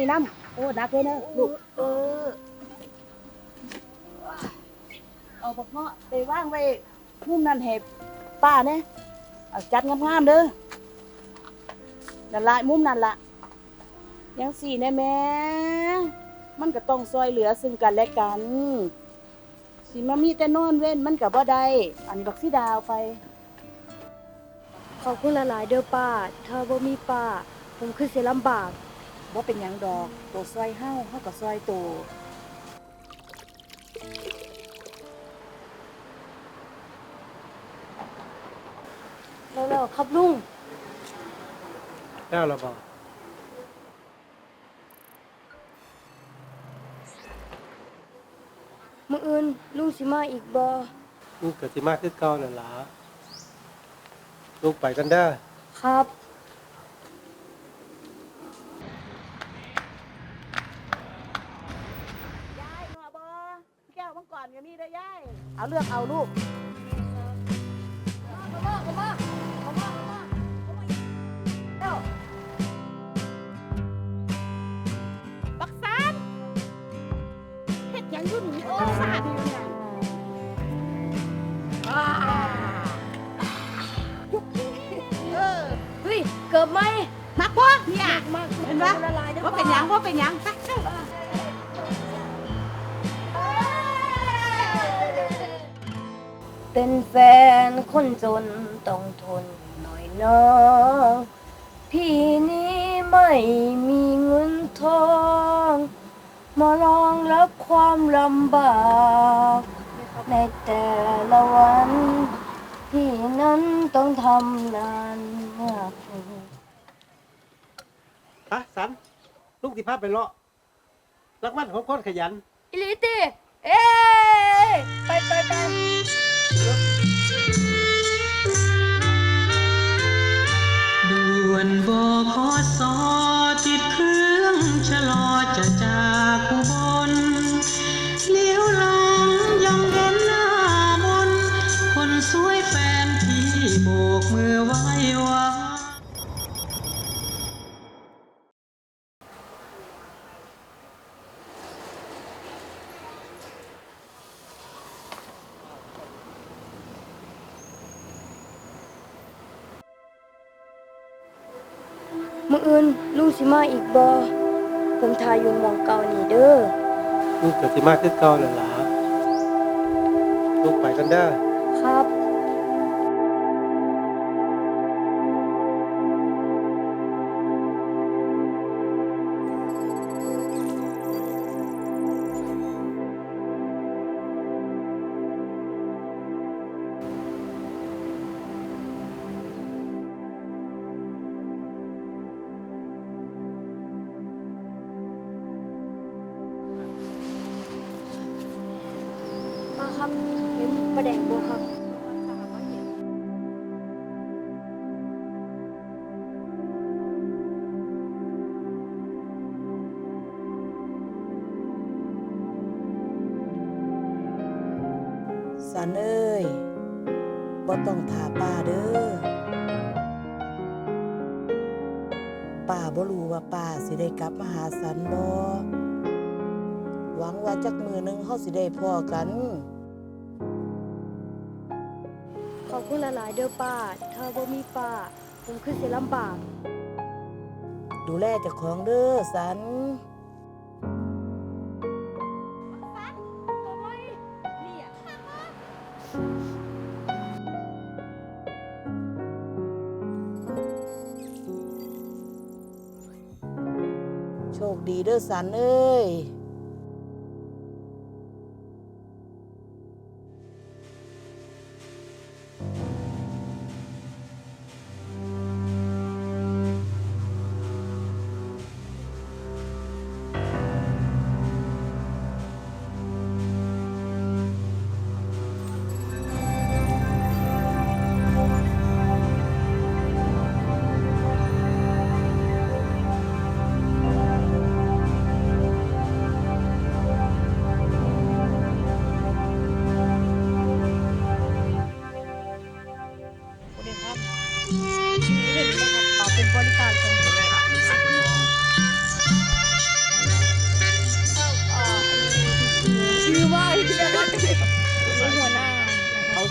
องนี่น้ำโอ้นักเลยเนอะลูกเออเอาบักเงาะไปว่างไว้มุมนั่นให้ป้าเนี่ยเอาจัดงามๆเด้อนั่นละมุมนั่นละยังสี่แน่แม่มันก็ต้องซอยเหลือซึ่งกันและกันสิมามีแต่นอนเว้นมันก็บ่ได้อันนี้บักสีดาวไป ขอบคุณหลายๆเด้อป้า ถ้าบ่มีป้า ผมคือสิลำบาก ว่าเป็นหยังดอกตัวซอยเฮาเฮาก็ซอยตัวแล้วๆครับลุง แล้วเราบอกมื้ออื่นลุงสิมาอีกบ่ลูกเกิดสิมากขึ้นเก่านั่นล่ะลูกไปกันเด้อครับ เอาเลือกเอาลูกบักซานเฮ็ดหยังอยู่นี่โอ้สาดอยู่เนี่ยอ่าเออเฮ้ย เกิดไหมมักบ่เนี่ยมากเห็นปะละลายเด้ว่าเป็นหยังว่าเป็นหยังไป เจ้าเป็นแฟนคนจนต้องทนหน่อยน้อง พี่นี้ไม่มีเงินทอง มารองรับความลำบากในแต่ละวัน พี่นั้นต้องทำงานมากฮะสัน ลูกที่พาไปเลาะรักมันของคนขยัน อิลิติ เอ้ยไปไปไป ด่วนบอกพอสอ มื้ออื่นลุงสิมาอีกบ่ผมทายอยู่หมองเก่านี่เด้อลูกเกิดสิมากขึ้นเก่านั่นล่ะลูกไปกันเด้อครับ เห็นประแดงบ่ครับสันเอ้ยบ่ต้องถาป้าเด้อป้าบ่รู้ว่าป้าสิได้กลับมาหาสันบ่หวังว่าจักมือหนึงเฮาสิได้พ้อกัน ขอบคุณหลายเด้อป้า ถ้าบ่มีป้า ผมคือสิลำบาก ดูแลเจ้าของเด้อสัน โชคดีเด้อสันเอ้ย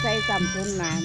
ใส่ซ้ำจนหลาน